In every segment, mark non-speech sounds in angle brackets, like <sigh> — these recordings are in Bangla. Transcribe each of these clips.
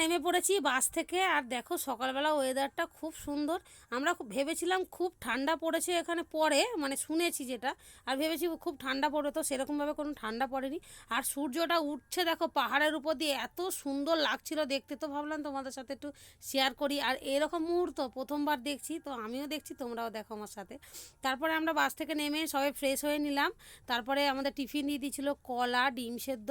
নেমে পড়েছি বাস থেকে। আর দেখো সকালবেলা ওয়েদারটা খুব সুন্দর। আমরা খুব ভেবেছিলাম খুব ঠান্ডা পড়েছে এখানে পরে মানে শুনেছি যেটা। আর ভেবেছি খুব ঠান্ডা পড়ে তো সেরকমভাবে কোনো ঠান্ডা পড়েনি। আর সূর্যটা উঠছে দেখো পাহাড়ের উপর দিয়ে, এত সুন্দর লাগছিল দেখতে। তো ভাবলাম তোমাদের সাথে একটু শেয়ার করি। আর এরকম মুহূর্ত প্রথমবার দেখছি, তো আমিও দেখছি, তোমরাও দেখো আমার সাথে। তারপরে আমরা বাস থেকে নেমে সবাই ফ্রেশ হয়ে নিলাম। তারপরে আমাদের টিফিন দিয়ে দিয়েছিল কলা, ডিম সেদ্ধ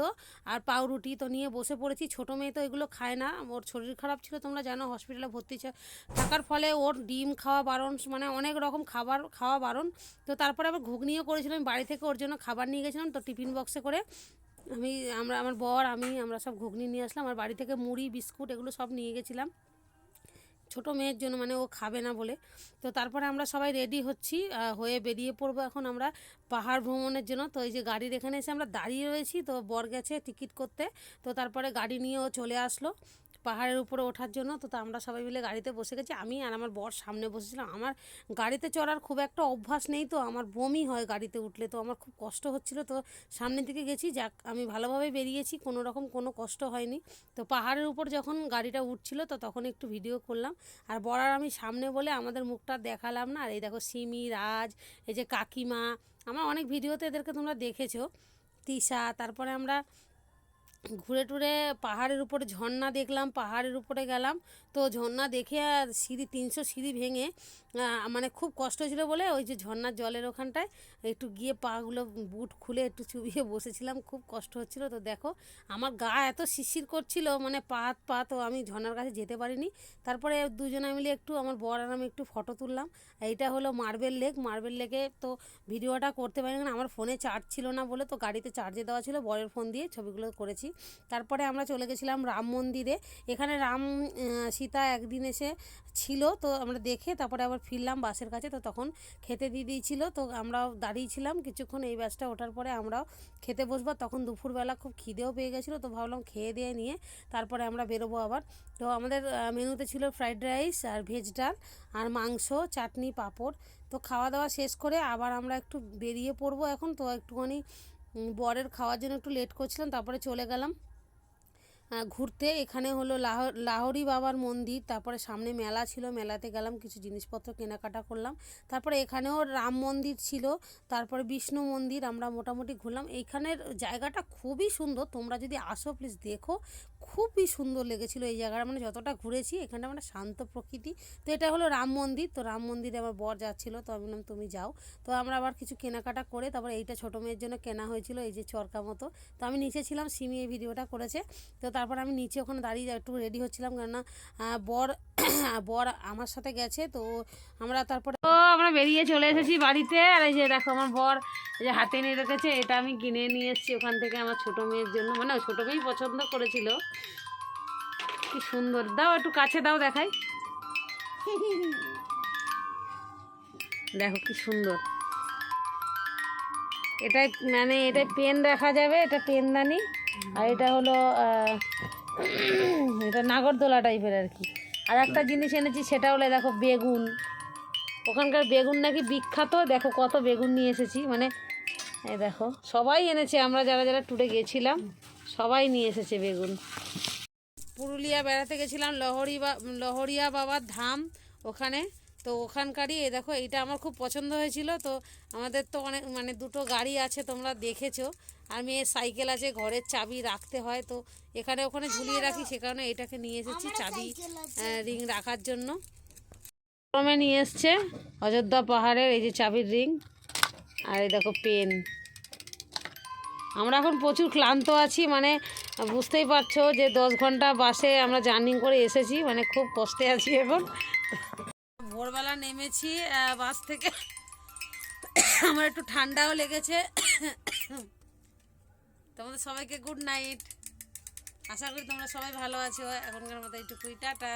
আর পাউরুটি। তো নিয়ে বসে পড়েছি। ছোটো মেয়ে তো এগুলো খায় না। ওর শরীর খারাপ ছিল, তোমরা জানো হসপিটালে ভর্তি থাকার ফলে ওর ডিম খাওয়া বারণ মানে অনেক রকম খাবার, খাওয়া বারণ। তো তারপরে আবার ঘুগনিও করেছিলাম, বাড়ি থেকে ওর জন্য খাবার নিয়ে গেছিলাম, তো টিফিন বক্সে করে আমি, আমরা, আমার বর, আমি, আমরা সব ঘুগনি নিয়ে আসলাম, আর বাড়ি থেকে মুড়ি, বিস্কুট এগুলো সব নিয়ে গেছিলাম। ছোটো মেয়ের জন্য মানে ও খাবে না বলে। তো তারপরে আমরা সবাই রেডি হচ্ছি হয়ে বেরিয়ে পড়ব এখন আমরা পাহাড় ভ্রমণের জন্য। তো এই যে গাড়ির এখানে এসে আমরা দাঁড়িয়ে রয়েছি, তো বর গেছে টিকিট করতে। তো তারপরে গাড়ি নিয়ে ও চলে আসলো। পাহাড়ের উপরে ওঠার জন্য, তো আমরা সবাই মিলে গাড়িতে বসে গেছি। আমি আর আমার বর সামনে বসেছিলাম। আমার গাড়িতে চড়ার খুব একটা অভ্যাস নেই তো, আমার বমি হয় গাড়িতে উঠলে, তো আমার খুব কষ্ট হচ্ছিল। তো সামনের দিকে গেছি, যাক, আমি ভালোভাবে বেরিয়েছি, কোনো রকম কোনো কষ্ট হয়নি। তো পাহাড়ের উপর যখন গাড়িটা উঠছিল, তো তখন একটু ভিডিও করলাম। আর বড়ার আমি সামনে বলে আমাদের মুখটা দেখালাম না। আর এই দেখো সিমি, রাজ, এই যে কাকিমা, আমার অনেক ভিডিওতে এদেরকে তোমরা দেখেছ। তিশা, তারপরে আমরা ঘুরে টুরে পাহাড়ের উপরে ঝর্ণা দেখলাম, পাহাড়ের উপরে গেলাম। তো ঝর্ণা দেখে সিঁড়ি, তিনশো সিঁড়ি ভেঙে মানে খুব কষ্ট ছিল বলে ওই যে ঝর্ণার জলের ওখানটায় একটু গিয়ে পাগুলো বুট খুলে একটু চুবিয়ে বসেছিলাম, খুব কষ্ট হচ্ছিল। তো দেখো, আমার গা এত শিরশির করছিল মানে পা হাত পা তো আমি ঝর্ণার কাছে যেতে পারিনি। তারপরে দুজনে মিলে একটু আমার বর আর আমি একটু ফটো তুললাম। এইটা হলো মার্বেল লেক। মার্বেল লেকে তো ভিডিওটা করতে পারিনি, কারণ আমার ফোনে চার্জ ছিল না বলে তো গাড়িতে চার্জে দেওয়া ছিল, বরের ফোন দিয়ে ছবিগুলো করেছি। তারপরে আমরা চলে গেছিলাম রাম মন্দিরে। এখানে রাম সীতা একদিন এসে ছিল, তো আমরা দেখে তারপরে আবার ফিরলাম বাসের কাছে, তো তখন খেতে দিয়ে দিয়েছিল, তো আমরাও দাঁড়িয়েছিলাম কিছুক্ষণ এই বাসটা ওঠার পরে আমরাও খেতে বসবো। তখন দুপুরবেলা খুব খিদেও পেয়ে গেছিল, তো ভাবলাম খেয়ে দিয়ে নিয়ে তারপরে আমরা বেরোবো আবার। তো আমাদের মেনুতে ছিল ফ্রাইড রাইস আর ভেজ ডাল আর মাংস, চাটনি, পাঁপড়। তো খাওয়া দাওয়া শেষ করে আবার আমরা একটু বেরিয়ে পড়ব এখন, তো একটুখানি বরের খাওয়ার জন্য একটু লেট করছিলাম, তারপরে চলে গেলাম। ঘুরতে এখানে হলো লাহোর লাহোরি বাবার মন্দির, তারপরে সামনে মেলা ছিল, মেলাতে গেলাম, কিছু জিনিসপত্র কেনাকাটা করলাম। তারপরে এখানেও রাম মন্দির ছিল, তারপরে বিষ্ণু মন্দির, আমরা মোটামুটি ঘুরলাম। এইখানের জায়গাটা খুবই সুন্দর, তোমরা যদি আসো প্লিজ দেখো খুবই সুন্দর লেগেছিল এই জায়গাটা। মানে যতটা ঘুরেছি, এখানটা মানে শান্ত প্রকৃতি। তো এটা হলো রাম মন্দির। তো রাম মন্দিরে আমার বর যাচ্ছিল, তো আমি বললাম, তুমি যাও। তো আমরা আবার কিছু কেনাকাটা করে তারপর এইটা ছোটো মেয়ের জন্য কেনা হয়েছিল, এই যে চরকা মতো। তো আমি নিচে ছিলাম, সিমি এই ভিডিওটা করেছে। তো তারপর আমি নিচে ওখানে দাঁড়িয়ে একটু রেডি হচ্ছিলাম, কেননা বর <coughs> বর আমার সাথে গেছে। তো আমরা তারপরে আমরা বেরিয়ে চলে এসেছি বাড়িতে। আর এই যে দেখো আমার বর যে হাতে নিয়ে রেখেছে, এটা আমি কিনে নিয়ে এসেছি ওখান থেকে আমার ছোটো মেয়ের জন্য। মানে ছোটো মেয়েই পছন্দ করেছিল। কি সুন্দর। দাও একটু কাছে দাও, দেখাই। দেখো কি সুন্দর। এটাই মানে এটা পেন রাখা যাবে, এটা পেনদানি। আর এটা হলো এটা নাগরদোলা টাইপের আর কি। আর একটা জিনিস এনেছি, সেটা হলো দেখো বেগুন। ওখানকার বেগুন নাকি বিখ্যাত। দেখো কত বেগুন নিয়ে এসেছি। মানে এই দেখো সবাই এনেছে। আমরা যারা যারা ট্যুরে গেছিলাম সবাই নিয়ে এসেছে বেগুন। পুরুলিয়া বেড়াতে গেছিলাম লহরি বা লহরিয়া বাবার ধাম ওখানে। তো ওখানকারই এ দেখো এইটা আমার খুব পছন্দ হয়েছিল। তো আমাদের তো অনেক মানে দুটো গাড়ি আছে তোমরা দেখেছ। আর মেয়ের সাইকেল আছে ঘরের চাবি রাখতে হয়। তো এখানে ওখানে ঝুলিয়ে রাখি সে কারণে এটাকে নিয়ে এসেছি চাবি রিং রাখার জন্য। প্রথমে নিয়ে এসছে, অযোধ্যা পাহাড়ের এই যে চাবির রিং আর এই দেখো পেন আমরা এখন প্রচুর ক্লান্ত আছি মানে বুঝতেই পারছ যে দশ ঘণ্টা বাসে আমরা জার্নি করে এসেছি মানে খুব কষ্টে আছি এখন। ভোরবেলা নেমেছি বাস থেকে। আমার একটু ঠান্ডাও লেগেছে। তোমাদের সবাইকে গুড নাইট আশা করি তোমরা সবাই ভালো আছো। এখনকার মতো এইটুকুই, টাটা।